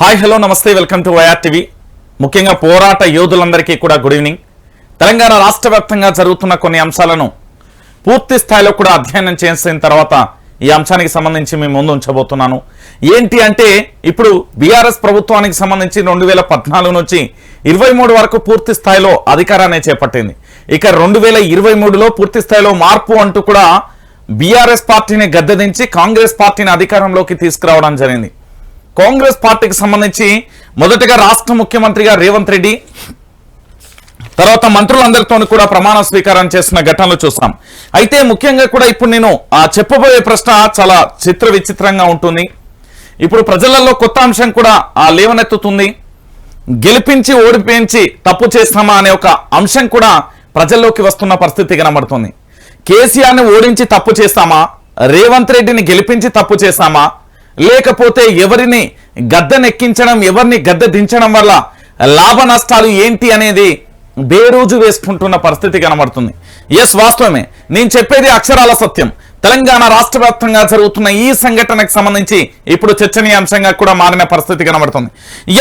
Hi hello నమస్తే welcome to YR TV. ముఖ్యంగా పోరాట యోధులందరికీ కూడా గుడ్ ఈవినింగ్. తెలంగాణ రాష్ట్ర వ్యాప్తంగా జరుగుతున్న కొన్ని అంశాలను పూర్తి స్థాయిలో కూడా అధ్యయనం చేసిన తర్వాత ఈ అంశానికి సంబంధించి మేము ముందు ఉంచబోతున్నాను. ఏంటి అంటే ఇప్పుడు బీఆర్ఎస్ ప్రభుత్వానికి సంబంధించి రెండు వేల పద్నాలుగు నుంచి ఇరవై మూడు వరకు పూర్తి స్థాయిలో అధికారాన్ని చేపట్టింది. ఇక రెండు వేల ఇరవై మూడులో పూర్తి స్థాయిలో మార్పు అంటూ కూడా బీఆర్ఎస్ పార్టీని గద్దెదించి కాంగ్రెస్ పార్టీని అధికారంలోకి తీసుకురావడం జరిగింది. కాంగ్రెస్ పార్టీకి సంబంధించి మొదటగా రాష్ట్ర ముఖ్యమంత్రిగా రేవంత్ రెడ్డి తర్వాత మంత్రులందరితో కూడా ప్రమాణ స్వీకారం చేసిన ఘటనలు చూస్తాం అయితే ముఖ్యంగా కూడా ఇప్పుడు నేను ఆ చెప్పబోయే ప్రశ్న చాలా చిత్ర విచిత్రంగా ఉంటుంది. ఇప్పుడు ప్రజలలో కొత్త అంశం కూడా ఆ లేవనెత్తుతుంది. గెలిపించి ఓడిపించి తప్పు చేస్తామా అనే ఒక అంశం కూడా ప్రజల్లోకి వస్తున్న పరిస్థితి కనబడుతుంది. కేసీఆర్ని ఓడించి తప్పు చేస్తామా రేవంత్ రెడ్డిని గెలిపించి తప్పు చేస్తామా లేకపోతే ఎవరిని గద్దెనెక్కించడం ఎవరిని గద్దె దించడం వల్ల లాభ నష్టాలు ఏంటి అనేది బేరోజు వేసుకుంటున్న పరిస్థితి కనబడుతుంది. ఎస్ వాస్తవమే. నేను చెప్పేది అక్షరాల సత్యం. తెలంగాణ రాష్ట్ర వ్యాప్తంగా జరుగుతున్న ఈ సంఘటనకు సంబంధించి ఇప్పుడు చర్చనీయాంశంగా కూడా మారిన పరిస్థితి కనబడుతుంది.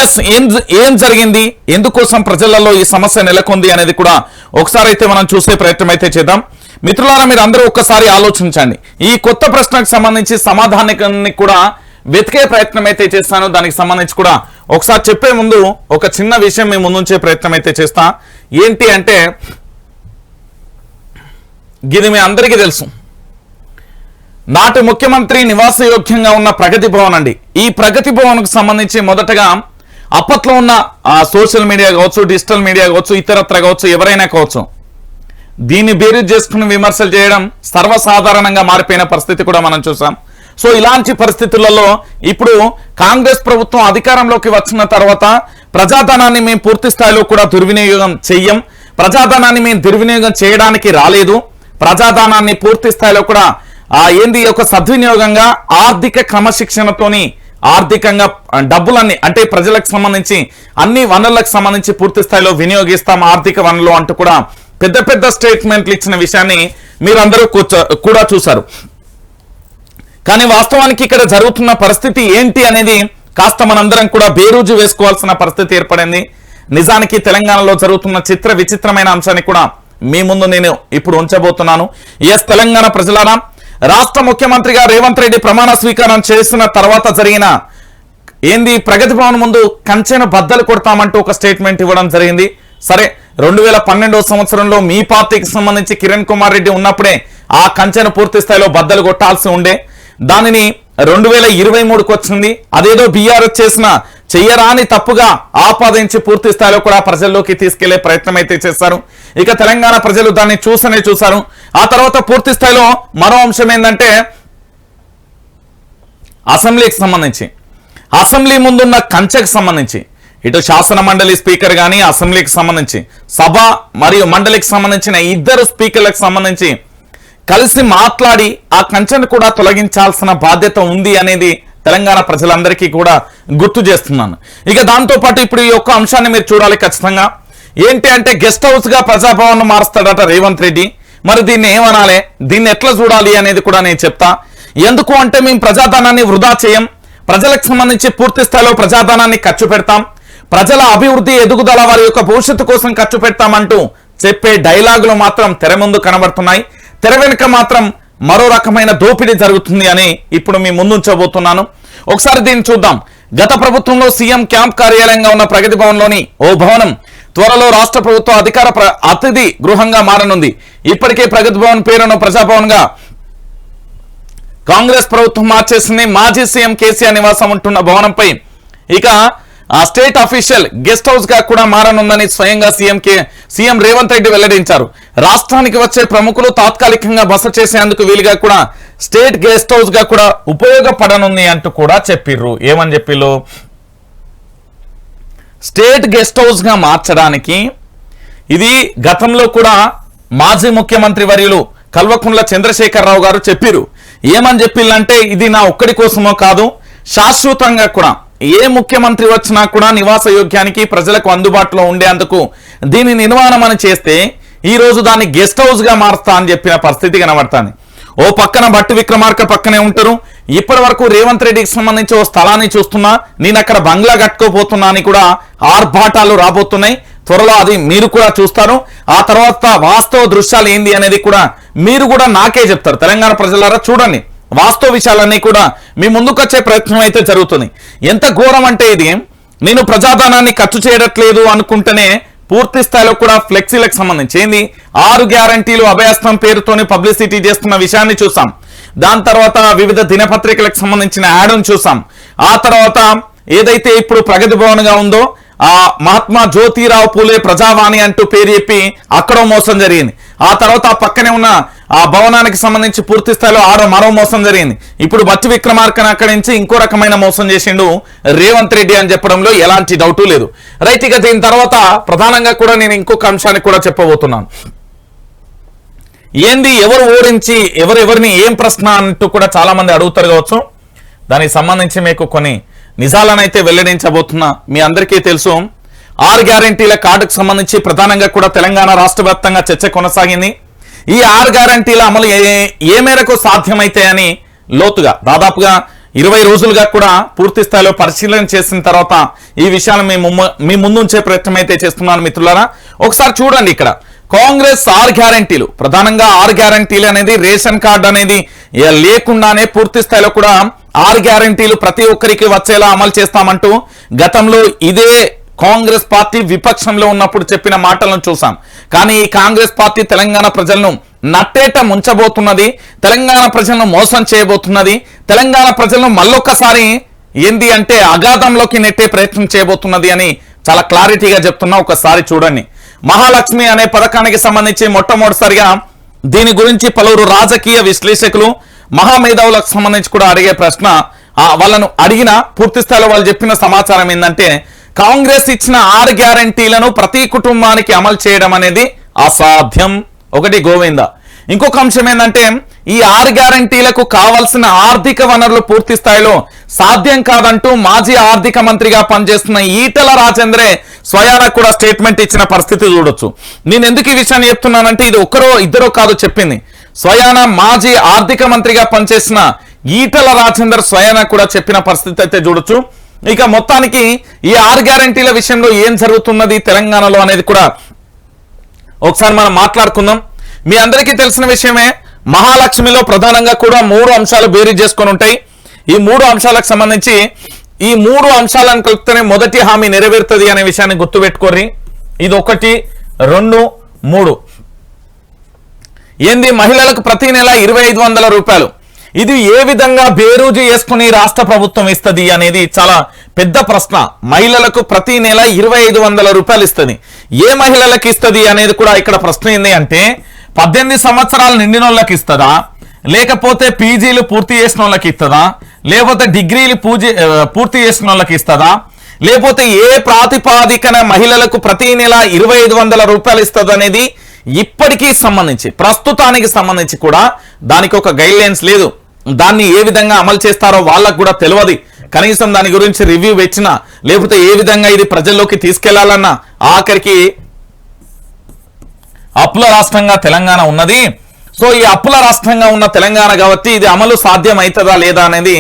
ఎస్ ఏం ఏం జరిగింది? ఎందుకోసం ప్రజలలో ఈ సమస్య నెలకొంది అనేది కూడా ఒకసారి అయితే మనం చూసే ప్రయత్నం అయితే చేద్దాం. మిత్రులారా మీరు అందరూ ఒక్కసారి ఆలోచించండి. ఈ కొత్త ప్రశ్నకు సంబంధించి సమాధానాన్ని కూడా వెతికే ప్రయత్నం అయితే చేస్తాను. దానికి సంబంధించి కూడా ఒకసారి చెప్పే ముందు ఒక చిన్న విషయం మేము ముందుంచే ప్రయత్నం అయితే చేస్తా. ఏంటి అంటే ఇది మీ అందరికీ తెలుసు. నాటి ముఖ్యమంత్రి నివాసయోగ్యంగా ఉన్న ప్రగతి భవన్ అండి. ఈ ప్రగతి భవన్కు సంబంధించి మొదటగా అప్పట్లో ఉన్న సోషల్ మీడియా కావచ్చు డిజిటల్ మీడియా కావచ్చు ఇతరత్ర కావచ్చు ఎవరైనా కావచ్చు దీన్ని బేరీజ్ చేసుకుని విమర్శలు చేయడం సర్వసాధారణంగా మారిపోయిన పరిస్థితి కూడా మనం చూసాం. సో ఇలాంటి పరిస్థితులలో ఇప్పుడు కాంగ్రెస్ ప్రభుత్వం అధికారంలోకి వచ్చిన తర్వాత ప్రజాధనాన్ని మేము పూర్తి స్థాయిలో కూడా దుర్వినియోగం చెయ్యం. ప్రజాధనాన్ని మేము దుర్వినియోగం చేయడానికి రాలేదు. ప్రజాధనాన్ని పూర్తి స్థాయిలో కూడా ఆ ఏంది ఒక సద్వినియోగంగా ఆర్థిక క్రమశిక్షణతోని ఆర్థికంగా డబ్బులన్నీ అంటే ప్రజలకు సంబంధించి అన్ని వనరులకు సంబంధించి పూర్తి స్థాయిలో వినియోగిస్తాం ఆర్థిక వనరులు అంటూ కూడా పెద్ద పెద్ద స్టేట్మెంట్లు ఇచ్చిన విషయాన్ని మీరందరూ కూర్చో కూడా చూశారు. కానీ వాస్తవానికి ఇక్కడ జరుగుతున్న పరిస్థితి ఏంటి అనేది కాస్త మనందరం కూడా బేరూజు వేసుకోవాల్సిన పరిస్థితి ఏర్పడింది. నిజానికి తెలంగాణలో జరుగుతున్న చిత్ర విచిత్రమైన అంశాన్ని కూడా మీ ముందు నేను ఇప్పుడు ఉంచబోతున్నాను. ఎస్ తెలంగాణ ప్రజలారా రాష్ట్ర ముఖ్యమంత్రిగా రేవంత్ రెడ్డి ప్రమాణ స్వీకారం చేసిన తర్వాత జరిగిన ఏంది ప్రగతి భవన్ ముందు కంచెను బద్దలు కొడతామంటూ ఒక స్టేట్మెంట్ ఇవ్వడం జరిగింది. సరే రెండు వేల పన్నెండవ సంవత్సరంలో మీ పార్టీకి సంబంధించి కిరణ్ కుమార్ రెడ్డి ఉన్నప్పుడే ఆ కంచెను పూర్తి స్థాయిలో బద్దలు కొట్టాల్సి ఉండే. దానిని రెండు వేల ఇరవై మూడుకు వచ్చింది. అదేదో బీఆర్ఎస్ చేసిన చెయ్యరాని తప్పుగా ఆపాదించి పూర్తి స్థాయిలో కూడా ప్రజల్లోకి తీసుకెళ్ళే ప్రయత్నం అయితే చేశారు. ఇక తెలంగాణ ప్రజలు దాన్ని చూసనే చూశారు. ఆ తర్వాత పూర్తి స్థాయిలో మరో అంశం ఏంటంటే అసెంబ్లీకి సంబంధించి. అసెంబ్లీ ముందున్న కంచెకు సంబంధించి. ఇటు శాసన మండలి స్పీకర్ కానీ అసెంబ్లీకి సంబంధించి. సభ మరియు మండలికి సంబంధించిన ఇద్దరు స్పీకర్లకు సంబంధించి కలిసి మాట్లాడి ఆ కంచెను కూడా తొలగించాల్సిన బాధ్యత ఉంది అనేది తెలంగాణ ప్రజలందరికీ కూడా గుర్తు చేస్తున్నాను. ఇక దాంతో పాటు ఇప్పుడు ఈ యొక్క అంశాన్ని మీరు చూడాలి ఖచ్చితంగా. ఏంటి అంటే గెస్ట్ హౌస్గా ప్రజాభవన్ మారుస్తాడట రేవంత్ రెడ్డి. మరి దీన్ని ఏమనాలి? దీన్ని ఎట్లా చూడాలి అనేది కూడా నేను చెప్తా. ఎందుకు అంటే మేము ప్రజాధనాన్ని వృధా చేయం. ప్రజలకు సంబంధించి పూర్తి స్థాయిలో ప్రజాధనాన్ని ఖర్చు పెడతాం. ప్రజల అభివృద్ధి ఎదుగుదల వారి యొక్క భవిష్యత్తు కోసం ఖర్చు పెడతామంటూ చెప్పే డైలాగులు మాత్రం తెర ముందు కనబడుతున్నాయి. తెర వెనుక మాత్రం మరో రకమైన దోపిడీ జరుగుతుంది అని ఇప్పుడు మీ ముందుంచబోతున్నాను. ఒకసారి దీన్ని చూద్దాం. గత ప్రభుత్వంలో సీఎం క్యాంప్ కార్యాలయంగా ఉన్న ప్రగతి భవన్లోని ఓ భవనం త్వరలో రాష్ట్ర ప్రభుత్వ అధికార ప్ర- అతిథి గృహంగా మారనుంది. ఇప్పటికే ప్రగతి భవన్ పేరును ప్రజాభవన్గా కాంగ్రెస్ ప్రభుత్వం మార్చేసింది. మాజీ సీఎం కేసీఆర్ నివాసం ఉంటున్న భవనంపై. ఇక ఆ స్టేట్ అఫీషియల్ గెస్ట్ హౌస్గా కూడా మారనుందని స్వయంగా CM K CM Revanth Reddy వెల్లడించారు. రాష్ట్రానికి వచ్చే ప్రముఖులు తాత్కాలికంగా బస చేసేందుకు వీలుగా కూడా స్టేట్ గెస్ట్ హౌస్గా కూడా ఉపయోగపడనుంది అంటూ కూడా చెప్పిర్రు. ఏమని చెప్పిర్రు? స్టేట్ గెస్ట్ హౌస్గా మార్చడానికి ఇది గతంలో కూడా మాజీ ముఖ్యమంత్రి వర్యులు కల్వకుంట్ల చంద్రశేఖరరావు గారు చెప్పిరు ఏమని చెప్పిల్లంటే ఇది నా ఒక్కడి కోసమో కాదు శాశ్వతంగా కూడా ఏ ముఖ్యమంత్రి వచ్చినా కూడా నివాస యోగ్యానికి ప్రజలకు అందుబాటులో ఉండేందుకు దీని నిర్మాణం అని చేస్తే ఈ రోజు దాన్ని గెస్ట్ హౌస్గా మారుస్తా అని చెప్పిన పరిస్థితి కనబడుతుంది. ఓ పక్కన భట్టి విక్రమార్క పక్కనే ఉంటారు. ఇప్పటి వరకు రేవంత్ రెడ్డికి సంబంధించి ఓ స్థలాన్ని చూస్తున్నా. నేను అక్కడ బంగ్లా కట్టుకోపోతున్నా అని కూడా ఆర్భాటాలు రాబోతున్నాయి. త్వరలో అది మీరు కూడా చూస్తారు. ఆ తర్వాత వాస్తవ దృశ్యాలు ఏంది అనేది కూడా మీరు కూడా నాకే చెప్తారు. తెలంగాణ ప్రజలారా చూడండి. వాస్తవ విషయాలన్నీ కూడా మీ ముందుకొచ్చే ప్రయత్నం అయితే జరుగుతుంది. ఎంత ఘోరం అంటే ఇది నేను ప్రజాధనాన్ని ఖర్చు చేయట్లేదు అనుకుంటేనే పూర్తి స్థాయిలో కూడా ఫ్లెక్సీలకు సంబంధించి ఏంది ఆరు గ్యారంటీలు అభయస్థం పేరుతోని పబ్లిసిటీ చేస్తున్న విషయాన్ని చూసాం. దాని తర్వాత వివిధ దినపత్రికలకు సంబంధించిన యాడ్ను చూసాం. ఆ తర్వాత ఏదైతే ఇప్పుడు ప్రగతి భవన్గా ఉందో ఆ మహాత్మా జ్యోతిరావు పూలే ప్రజావాణి అంటూ పేరు చెప్పి అక్కడ మోసం జరిగింది. ఆ తర్వాత ఆ పక్కనే ఉన్న ఆ భవనానికి సంబంధించి పూర్తి స్థాయిలో ఆరో మరో మోసం జరిగింది. ఇప్పుడు బట్టి విక్రమార్కన్ అక్కడి నుంచి ఇంకో రకమైన మోసం చేసిండు రేవంత్ రెడ్డి అని చెప్పడంలో ఎలాంటి డౌటు లేదు. రైట్ ఇక దీని తర్వాత ప్రధానంగా కూడా నేను ఇంకొక అంశాన్ని కూడా చెప్పబోతున్నాను. ఏంది? ఎవరు ఓరించి ఎవరెవరిని ఏం ప్రశ్న అంటూ కూడా చాలా మంది అడుగుతారు కావచ్చు. దానికి సంబంధించి మీకు కొన్ని నిజాలనైతే వెల్లడించబోతున్నా. మీ అందరికీ తెలుసు ఆరు గ్యారంటీల కార్డుకు సంబంధించి ప్రధానంగా కూడా తెలంగాణ రాష్ట్ర వ్యాప్తంగా చర్చ కొనసాగింది. ఈ ఆరు గ్యారంటీల అమలు ఏ- ఏ మేరకు సాధ్యమైతాయని లోతుగా దాదాపుగా ఇరవై రోజులుగా కూడా పూర్తి స్థాయిలో పరిశీలన చేసిన తర్వాత ఈ విషయాన్ని మీ ముమ్మ- మీ ముందుంచే ప్రయత్నం అయితే చేస్తున్నాను మిత్రులారా. ఒకసారి చూడండి ఇక్కడ. కాంగ్రెస్ ఆరు గ్యారంటీలు. ప్రధానంగా ఆరు గ్యారంటీలు అనేది రేషన్ కార్డు అనేది లేకుండానే పూర్తి స్థాయిలో కూడా ఆరు గ్యారంటీలు ప్రతి ఒక్కరికి వచ్చేలా అమలు చేస్తామంటూ గతంలో ఇదే కాంగ్రెస్ పార్టీ విపక్షంలో ఉన్నప్పుడు చెప్పిన మాటలను చూసాం కానీ ఈ కాంగ్రెస్ పార్టీ తెలంగాణ ప్రజలను నట్టేట ముంచబోతున్నది తెలంగాణ ప్రజలను మోసం చేయబోతున్నది తెలంగాణ ప్రజలను మళ్ళొక్కసారి ఏంది అంటే అగాధంలోకి నెట్టే ప్రయత్నం చేయబోతున్నది అని చాలా క్లారిటీగా చెప్తున్నా. ఒకసారి చూడండి. మహాలక్ష్మి అనే పథకానికి సంబంధించి మొట్టమొదటిసారిగా దీని గురించి పలువురు రాజకీయ విశ్లేషకులు మహామేధావులకు సంబంధించి కూడా అడిగే ప్రశ్న వాళ్ళను అడిగిన పూర్తి స్థాయిలో వాళ్ళు చెప్పిన సమాచారం ఏంటంటే కాంగ్రెస్ ఇచ్చిన ఆరు గ్యారంటీలను ప్రతి కుటుంబానికి అమలు చేయడం అనేది అసాధ్యం. ఒకటి గోవింద. ఇంకొక అంశం ఏంటంటే ఈ ఆరు గ్యారంటీలకు కావాల్సిన ఆర్థిక వనరులు పూర్తి స్థాయిలో సాధ్యం కాదంటూ మాజీ ఆర్థిక మంత్రిగా పనిచేస్తున్న ఈటల రాజేంద్రే స్వయాన కూడా స్టేట్మెంట్ ఇచ్చిన పరిస్థితి చూడొచ్చు. నేను ఎందుకు ఈ విషయాన్ని చెప్తున్నానంటే ఇది ఒక్కరో ఇద్దరో కాదు చెప్పింది. స్వయాన మాజీ ఆర్థిక మంత్రిగా పనిచేసిన ఈటల రాజేందర్ స్వయాన కూడా చెప్పిన పరిస్థితి అయితే చూడొచ్చు. ఇక మొత్తానికి ఈ ఆరు గ్యారంటీల విషయంలో ఏం జరుగుతున్నది తెలంగాణలో అనేది కూడా ఒకసారి మనం మాట్లాడుకుందాం. మీ అందరికీ తెలిసిన విషయమే మహాలక్ష్మిలో ప్రధానంగా కూడా మూడు అంశాలు బేరీ చేసుకొని ఉంటాయి. ఈ మూడు అంశాలకు సంబంధించి ఈ మూడు అంశాలను కలిపితేనే మొదటి హామీ నెరవేరుతుంది అనే విషయాన్ని గుర్తుపెట్టుకోర్రి. ఇది ఒకటి రెండు మూడు. ఏంది? మహిళలకు ప్రతి నెల ఇరవై ఐదు వందల రూపాయలు. ఇది ఏ విధంగా బేరూజు చేసుకుని రాష్ట్ర ప్రభుత్వం ఇస్తుంది అనేది చాలా పెద్ద ప్రశ్న. మహిళలకు ప్రతి నెల ఇరవై ఐదు వందల రూపాయలు ఇస్తుంది. ఏ మహిళలకు ఇస్తుంది అనేది కూడా ఇక్కడ ప్రశ్న ఏంది అంటే పద్దెనిమిది సంవత్సరాలు నిండిన వాళ్ళకి ఇస్తుందా? లేకపోతే పీజీలు పూర్తి చేసిన వాళ్ళకి ఇస్తుందా? లేకపోతే డిగ్రీలు పూజ పూర్తి చేసిన వాళ్ళకి ఇస్తుందా? లేకపోతే ఏ ప్రాతిపాదికన మహిళలకు ప్రతి నెల ఇరవై ఐదు వందల రూపాయలు ఇస్తుంది అనేది ఇప్పటికీ సంబంధించి ప్రస్తుతానికి సంబంధించి కూడా దానికి ఒక గైడ్ లైన్స్ లేదు. దాన్ని ఏ విధంగా అమలు చేస్తారో వాళ్ళకు కూడా తెలియదు కనీసం దాని గురించి రివ్యూ వచ్చినా లేకపోతే ఏ విధంగా ఇది ప్రజల్లోకి తీసుకెళ్ళాలన్నా ఆఖరికి అప్పుల రాష్ట్రంగా తెలంగాణ ఉన్నది. సో ఈ అప్పుల రాష్ట్రంగా ఉన్న తెలంగాణ కాబట్టి ఇది అమలు సాధ్యం అవుతుందా లేదా అనేది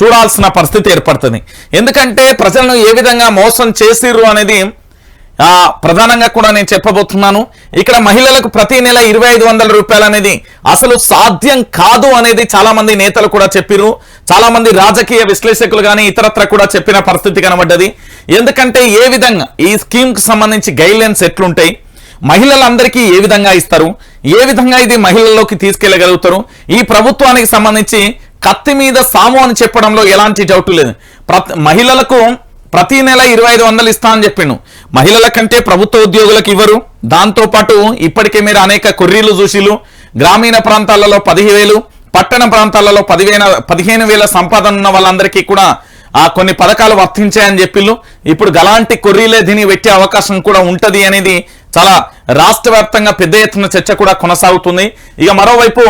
చూడాల్సిన పరిస్థితి ఏర్పడుతుంది. ఎందుకంటే ప్రజలను ఏ విధంగా మోసం చేసిర్రు అనేది ప్రధానంగా కూడా నేను చెప్పబోతున్నాను. ఇక్కడ మహిళలకు ప్రతి నెల ఇరవై ఐదు వందల రూపాయలు అనేది అసలు సాధ్యం కాదు అనేది చాలా మంది నేతలు కూడా చెప్పిర్రు. చాలా మంది రాజకీయ విశ్లేషకులు కానీ ఇతరత్ర కూడా చెప్పిన పరిస్థితి కనబడ్డది. ఎందుకంటే ఏ విధంగా ఈ స్కీమ్కు సంబంధించి గైడ్లైన్స్ ఎట్లుంటాయి? మహిళలందరికీ ఏ విధంగా ఇస్తారు? ఏ విధంగా ఇది మహిళల్లోకి తీసుకెళ్ళగలుగుతారు ఈ ప్రభుత్వానికి సంబంధించి కత్తి మీద సాము అని చెప్పడంలో ఎలాంటి డౌట్ లేదు. మహిళలకు ప్రతి నెల ఇరవై ఐదు వందలు ఇస్తా అని చెప్పిండు. మహిళల కంటే ప్రభుత్వ ఉద్యోగులకు ఇవ్వరు. దాంతో పాటు ఇప్పటికే మీరు అనేక కొర్రీలు చూసిలు. గ్రామీణ ప్రాంతాలలో పదివేలు పట్టణ ప్రాంతాలలో పదివేల పదిహేను వేల సంపాదన ఉన్న వాళ్ళందరికీ కూడా ఆ కొన్ని పథకాలు వర్తించాయని చెప్పిళ్ళు. ఇప్పుడు గలాంటి కొర్రీలే దీన్ని పెట్టే అవకాశం కూడా ఉంటది అనేది చాలా రాష్ట్ర వ్యాప్తంగా పెద్ద ఎత్తున చర్చ కూడా కొనసాగుతుంది. ఇక మరోవైపు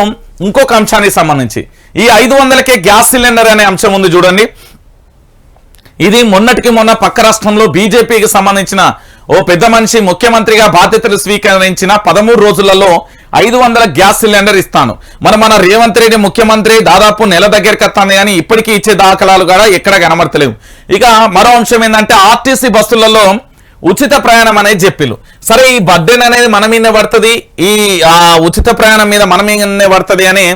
ఇంకొక అంశానికి సంబంధించి. ఈ ఐదు వందలకే గ్యాస్ సిలిండర్ అనే అంశం ఉంది చూడండి. ఇది మొన్నటికి మొన్న పక్క రాష్ట్రంలో బీజేపీకి సంబంధించిన ఓ పెద్ద మనిషి ముఖ్యమంత్రిగా బాధ్యతలు స్వీకరించిన పదమూడు రోజులలో ఐదు వందల గ్యాస్ సిలిండర్ ఇస్తాను. మన మన రేవంత్ రెడ్డి ముఖ్యమంత్రి దాదాపు నెల దగ్గరికి వస్తాను కానీ ఇప్పటికీ ఇచ్చే దాఖలాలు కూడా ఎక్కడ కనబడతలేవు. ఇక మరో అంశం ఏంటంటే ఆర్టీసీ బస్సులలో ఉచిత ప్రయాణం అనేది చెప్పిలు సరే ఈ బర్డెన్ అనేది మన మీదనే పడుతుంది ఈ ఉచిత ప్రయాణం మీద మన మీదనే పడుతుంది అని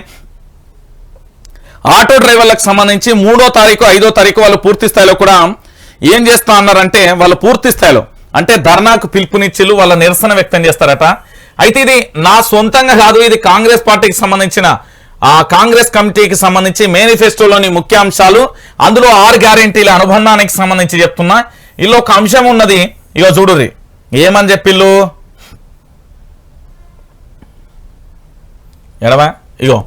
ఆటో డ్రైవర్లకు సంబంధించి మూడో తారీఖు ఐదో తారీఖు వాళ్ళు పూర్తి స్థాయిలో కూడా ఏం చేస్తా అన్నారంటే వాళ్ళు పూర్తి స్థాయిలో అంటే ధర్నాకు పిలుపునిచ్చిళ్ళు వాళ్ళ నిరసన వ్యక్తం చేస్తారట. అయితే ఇది నా సొంతంగా కాదు ఇది కాంగ్రెస్ పార్టీకి సంబంధించిన ఆ కాంగ్రెస్ కమిటీకి సంబంధించి మేనిఫెస్టోలోని ముఖ్యాంశాలు అందులో ఆరు గ్యారెంటీల అనుబంధానికి సంబంధించి చెప్తున్నా. ఇలా ఒక అంశం ఉన్నది ఇగో చూడుది ఏమని చెప్పిళ్ళు ఎడవా? ఇగో.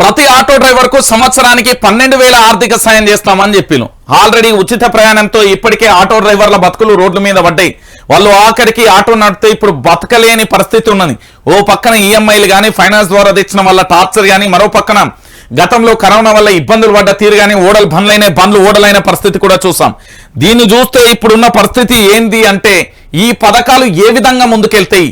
ప్రతి ఆటో డ్రైవర్కు సంవత్సరానికి పన్నెండు వేల ఆర్థిక సాయం చేస్తామని చెప్పిను. ఆల్రెడీ ఉచిత ప్రయాణంతో ఇప్పటికే ఆటో డ్రైవర్ల బతుకులు రోడ్ల మీద పడ్డాయి. వాళ్ళు ఆఖరికి ఆటో నడితే ఇప్పుడు బతకలేని పరిస్థితి ఉన్నది. ఓ పక్కన ఈఎంఐలు కానీ ఫైనాన్స్ ద్వారా తెచ్చిన వల్ల టార్చర్ కానీ మరో పక్కన గతంలో కరోనా వల్ల ఇబ్బందులు పడ్డ తీరు కానీ ఓడలు బండ్లైన బండ్లు ఓడలైన పరిస్థితి కూడా చూసాం. దీన్ని చూస్తే ఇప్పుడున్న పరిస్థితి ఏంది అంటే ఈ పథకాలు ఏ విధంగా ముందుకెళ్తాయి?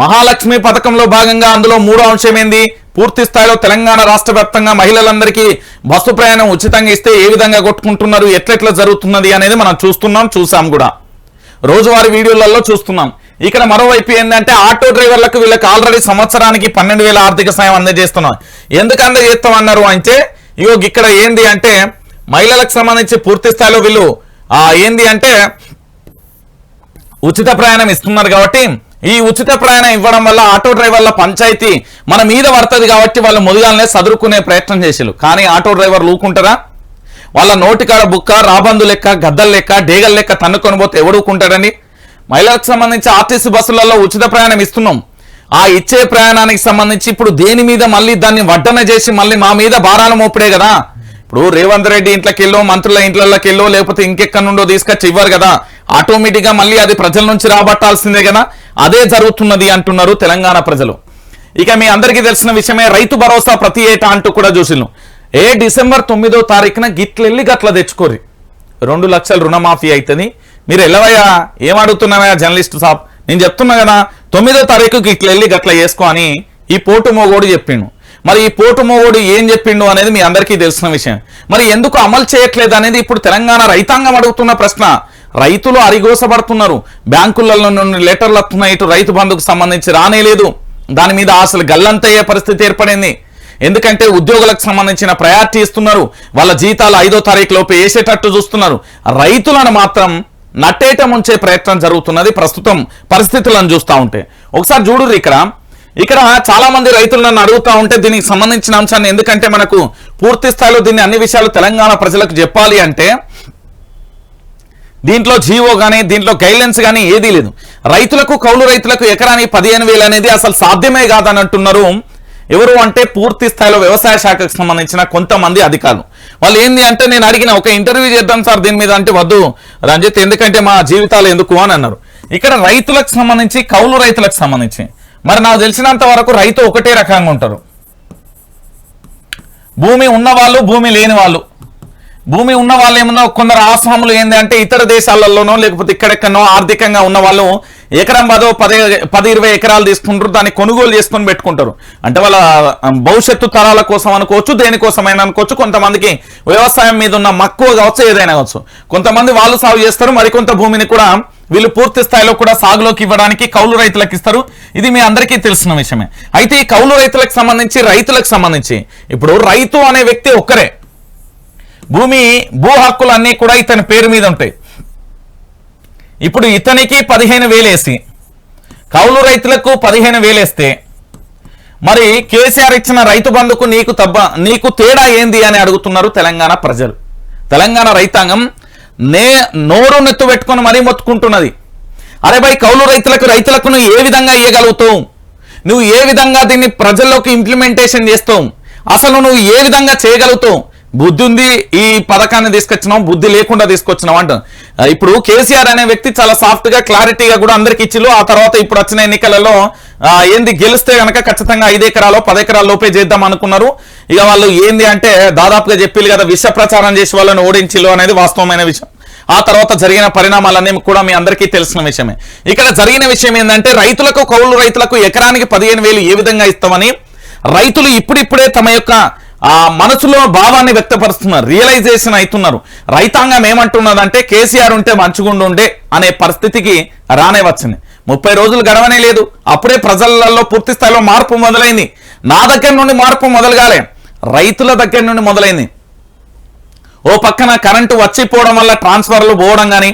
మహాలక్ష్మి పథకంలో భాగంగా అందులో మూడో అంశం ఏంది? పూర్తి స్థాయిలో తెలంగాణ రాష్ట్ర వ్యాప్తంగా మహిళలందరికీ బస్సు ప్రయాణం ఉచితంగా ఇస్తే ఏ విధంగా కొట్టుకుంటున్నారు ఎట్లెట్లా జరుగుతున్నది అనేది మనం చూస్తున్నాం చూసాం కూడా. రోజువారీ వీడియోలలో చూస్తున్నాం. ఇక్కడ మరోవైపు ఏంటంటే ఆటో డ్రైవర్లకు వీళ్ళకి ఆల్రెడీ సంవత్సరానికి పన్నెండు వేల ఆర్థిక సాయం అందజేస్తున్నాం. ఎందుకు అందజేస్తాం అన్నారు అంటే ఇగో ఇక్కడ ఏంది అంటే మహిళలకు సంబంధించి పూర్తి స్థాయిలో వీళ్ళు ఏంది అంటే ఉచిత ప్రయాణం ఇస్తున్నారు కాబట్టి ఈ ఉచిత ప్రయాణం ఇవ్వడం వల్ల ఆటో డ్రైవర్ల పంచాయతీ మన మీద పడుతుంది కాబట్టి వాళ్ళు మొదగాలనే సదురుకునే ప్రయత్నం చేసిరు కానీ ఆటో డ్రైవర్లు ఊకుంటారా వాళ్ళ నోటికాడ బుక్క రాబందు లెక్క గద్దల లెక్క డేగల లెక్క తన్నుకొని పోతే ఎవడుకుంటాడని మహిళలకు సంబంధించి ఆర్టీసీ బస్సులలో ఉచిత ప్రయాణం ఇస్తున్నాం. ఆ ఇచ్చే ప్రయాణానికి సంబంధించి ఇప్పుడు దేని మీద మళ్ళీ దాన్ని వడ్డన చేసి మళ్ళీ మా మీద భారాలు మోపుడే కదా? ఇప్పుడు రేవంత్ రెడ్డి ఇంట్లోకి వెళ్ళో మంత్రుల ఇంట్లోకి వెళ్ళో లేకపోతే ఇంకెక్కడి నుండో తీసుకొచ్చి ఇవ్వరు కదా? ఆటోమేటిక్గా మళ్ళీ అది ప్రజల నుంచి రాబట్టాల్సిందే కదా? అదే జరుగుతున్నది అంటున్నారు తెలంగాణ ప్రజలు. ఇక మీ అందరికీ తెలిసిన విషయమే రైతు భరోసా ప్రతి ఏటా అంటూ కూడా చూసిను ఏ డిసెంబర్ తొమ్మిదో తారీఖున గిట్లెళ్ళి గట్ల తెచ్చుకోరి రెండు లక్షల రుణమాఫీ అవుతుంది మీరు ఎల్లవయ్యా ఏమడుగుతున్నావయ్యా జర్నలిస్ట్ సాబ్? నేను చెప్తున్నా కదా తొమ్మిదో తారీఖుకి ఇట్లెళ్ళి గట్ల చేసుకో అని ఈ పోటు మోగోడు చెప్పిండు. మరి ఈ పోటు మోగోడు ఏం చెప్పిండు అనేది మీ అందరికీ తెలిసిన విషయం. మరి ఎందుకు అమలు చేయట్లేదు అనేది ఇప్పుడు తెలంగాణ రైతాంగం అడుగుతున్న ప్రశ్న. రైతులు అరిగోసబడుతున్నారు. బ్యాంకులలో నుండి లెటర్లు వస్తున్నాయి. ఇటు రైతు బంధుకు సంబంధించి రానేలేదు దాని మీద అసలు గల్లంతయ్యే పరిస్థితి ఏర్పడింది. ఎందుకంటే ఉద్యోగులకు సంబంధించిన ప్రయారిటీ ఇస్తున్నారు. వాళ్ళ జీతాలు ఐదో తారీఖు లోపు వేసేటట్టు చూస్తున్నారు. రైతులను మాత్రం నట్టేట ముంచే ప్రయత్నం జరుగుతున్నది ప్రస్తుతం పరిస్థితులను చూస్తూ ఉంటే. ఒకసారి చూడుర్రు ఇక్కడ ఇక్కడ చాలా మంది రైతులు నన్ను అడుగుతా ఉంటే దీనికి సంబంధించిన అంశాన్ని ఎందుకంటే మనకు పూర్తి స్థాయిలో దీన్ని అన్ని విషయాలు తెలంగాణ ప్రజలకు చెప్పాలి అంటే దీంట్లో జీవో కానీ దీంట్లో గైడ్లైన్స్ కానీ ఏదీ లేదు. రైతులకు కౌలు రైతులకు ఎకరానికి పదిహేను వేలు అనేది అసలు సాధ్యమే కాదని అంటున్నారు ఎవరు అంటే పూర్తి స్థాయిలో వ్యవసాయ శాఖకు సంబంధించిన కొంతమంది అధికారులు. వాళ్ళు ఏంది అంటే నేను అడిగిన ఒక ఇంటర్వ్యూ చేద్దాం సార్ దీని మీద అంటే వద్దు రంజిత్ ఎందుకంటే మా జీవితాలు ఎందుకు అని అన్నారు. ఇక్కడ రైతులకు సంబంధించి కౌలు రైతులకు సంబంధించి. మరి నాకు తెలిసినంత వరకు రైతు ఒకటే రకంగా ఉంటారు. భూమి ఉన్నవాళ్ళు భూమి లేని వాళ్ళు. భూమి ఉన్న వాళ్ళు ఏమన్నా కొందరు ఆసాములు ఏంది అంటే ఇతర దేశాలలోనో లేకపోతే ఇక్కడెక్కడో ఆర్థికంగా ఉన్న వాళ్ళు ఎకరం పదో పది పది ఇరవై ఎకరాలు తీసుకుంటారు దాన్ని కొనుగోలు చేసుకొని పెట్టుకుంటారు. అంటే వాళ్ళ భవిష్యత్తు తరాల కోసం అనుకోవచ్చు దేనికోసమైనా అనుకోవచ్చు కొంతమందికి వ్యవసాయం మీద ఉన్న మక్కువ కావచ్చు ఏదైనా కావచ్చు. కొంతమంది వాళ్ళు సాగు చేస్తారు మరికొంత భూమిని కూడా వీళ్ళు పూర్తి స్థాయిలో కూడా సాగులోకి ఇవ్వడానికి కౌలు రైతులకు ఇస్తారు. ఇది మీ అందరికీ తెలిసిన విషయమే. అయితే ఈ కౌలు రైతులకు సంబంధించి రైతులకు సంబంధించి ఇప్పుడు రైతు అనే వ్యక్తి ఒక్కరే భూమి భూ హక్కులు అన్నీ కూడా ఇతని పేరు మీద ఉంటాయి. ఇప్పుడు ఇతనికి పదిహేను వేలేసి కౌలు రైతులకు పదిహేను వేలేస్తే మరి కేసీఆర్ ఇచ్చిన రైతు బంధుకు నీకు తబ్బ నీకు తేడా ఏంది అని అడుగుతున్నారు తెలంగాణ ప్రజలు. తెలంగాణ రైతాంగం నే నోరు నెత్తు పెట్టుకొని మరీ మొత్తుకుంటున్నది. అరే భయ్ కౌలు రైతులకు రైతులకు నువ్వు ఏ విధంగా ఇవ్వగలుగుతావు నువ్వు ఏ విధంగా దీన్ని ప్రజల్లోకి ఇంప్లిమెంటేషన్ చేస్తావు? అసలు నువ్వు ఏ విధంగా చేయగలుగుతావు? బుద్ధి ఉంది ఈ పథకాన్ని తీసుకొచ్చినాం బుద్ధి లేకుండా తీసుకొచ్చినాం అంట ఇప్పుడు కేసీఆర్ అనే వ్యక్తి చాలా సాఫ్ట్గా క్లారిటీగా కూడా అందరికి ఇచ్చిలు ఆ తర్వాత ఇప్పుడు వచ్చిన ఎన్నికలలో ఏంది గెలిస్తే గనక ఖచ్చితంగా ఐదు ఎకరాలు పది ఎకరాల లోపే చేద్దాం అనుకున్నారు. ఇక వాళ్ళు ఏంది అంటే దాదాపుగా చెప్పిల్లు కదా విష ప్రచారం చేసి వాళ్ళని ఓడించిల్లు అనేది వాస్తవమైన విషయం. ఆ తర్వాత జరిగిన పరిణామాలన్నీ కూడా మీ అందరికీ తెలిసిన విషయమే. ఇక్కడ జరిగిన విషయం ఏంటంటే రైతులకు కౌలు రైతులకు ఎకరానికి పదిహేను వేలు ఏ విధంగా ఇస్తామని రైతులు ఇప్పుడిప్పుడే తమ యొక్క ఆ మనసులో భావాన్ని వ్యక్తపరుస్తున్నారు రియలైజేషన్ అవుతున్నారు. రైతాంగం ఏమంటున్నదంటే కేసీఆర్ ఉంటే మంచిగుండు ఉండే అనే పరిస్థితికి రానే వచ్చింది. ముప్పై రోజులు గడవనే లేదు. అప్పుడే ప్రజలలో పూర్తి స్థాయిలో మార్పు మొదలైంది. నా దగ్గర నుండి మార్పు మొదలుగాలే. రైతుల దగ్గర నుండి మొదలైంది. ఓ పక్కన కరెంటు వచ్చిపోవడం వల్ల ట్రాన్స్ఫర్లు పోవడం కానీ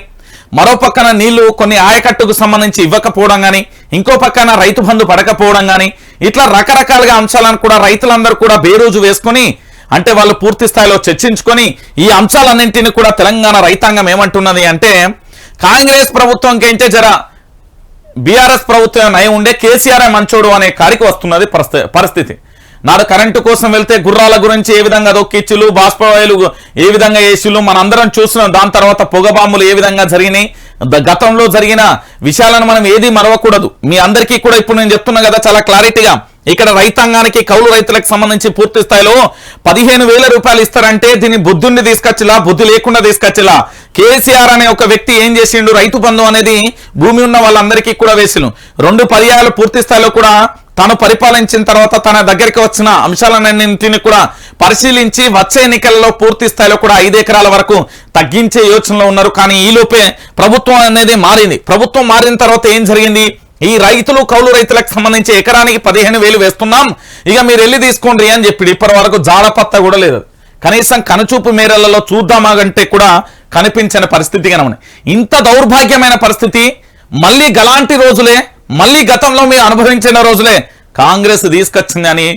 మరో పక్కన నీళ్ళు కొన్ని ఆయకట్టుకు సంబంధించి ఇవ్వకపోవడం కానీ ఇంకో పక్కన రైతు బంధు పడకపోవడం కానీ ఇట్లా రకరకాలుగా అంశాలను కూడా రైతులందరూ కూడా బేరోజు వేసుకొని అంటే వాళ్ళు పూర్తి స్థాయిలో చర్చించుకొని ఈ అంశాలన్నింటినీ కూడా తెలంగాణ రైతాంగం ఏమంటున్నది అంటే కాంగ్రెస్ ప్రభుత్వంకైతే జర బీఆర్ఎస్ ప్రభుత్వం నయం ఉండే కేసీఆర్ మంచోడు అనే కాడికి వస్తున్నది పరిస్థితి. నాడు కరెంటు కోసం వెళ్తే గుర్రాల గురించి ఏ విధంగా దొక్కిచ్చులు బాష్పవాయులు ఏ విధంగా ఏసీలు మనందరం చూస్తున్నాం. దాని తర్వాత పొగబాంబులు ఏ విధంగా జరిగినాయి? గతంలో జరిగిన విషయాలను మనం ఏది మరవకూడదు. మీ అందరికీ కూడా ఇప్పుడు నేను చెప్తున్నా కదా చాలా క్లారిటీగా. ఇక్కడ రైతాంగానికి కౌలు రైతులకు సంబంధించి పూర్తి స్థాయిలో పదిహేను వేల రూపాయలు ఇస్తారంటే దీన్ని బుద్ధుణ్ణి తీసుకొచ్చిలా బుద్ధి లేకుండా తీసుకొచ్చిలా? కేసీఆర్ అనే ఒక వ్యక్తి ఏం చేసిండు? రైతు బంధు అనేది భూమి ఉన్న వాళ్ళందరికీ కూడా వేసిను రెండు పర్యాయాలు పూర్తి స్థాయిలో కూడా తాను పరిపాలించిన తర్వాత తన దగ్గరికి వచ్చిన అంశాలన్నింటిని కూడా పరిశీలించి వచ్చే ఎన్నికల్లో పూర్తి స్థాయిలో కూడా ఐదు ఎకరాల వరకు తగ్గించే యోచనలో ఉన్నారు. కానీ ఈలోపే ప్రభుత్వం అనేది మారింది. ప్రభుత్వం మారిన తర్వాత ఏం జరిగింది? ఈ రైతులు కౌలు రైతులకు సంబంధించి ఎకరానికి పదిహేను వేలు వేస్తున్నాం. ఇక మీరు వెళ్ళి తీసుకోండి అని చెప్పి ఇప్పటి వరకు జాడపత్త కూడా లేదు. కనీసం కనుచూపు మేరలలో చూద్దామాగంటే కూడా కనిపించని పరిస్థితి కనమని ఇంత దౌర్భాగ్యమైన పరిస్థితి మళ్ళీ గలాంటి రోజులే మళ్ళీ గతంలో మీరు అనుభవించిన రోజులే కాంగ్రెస్ తీసుకొచ్చిందని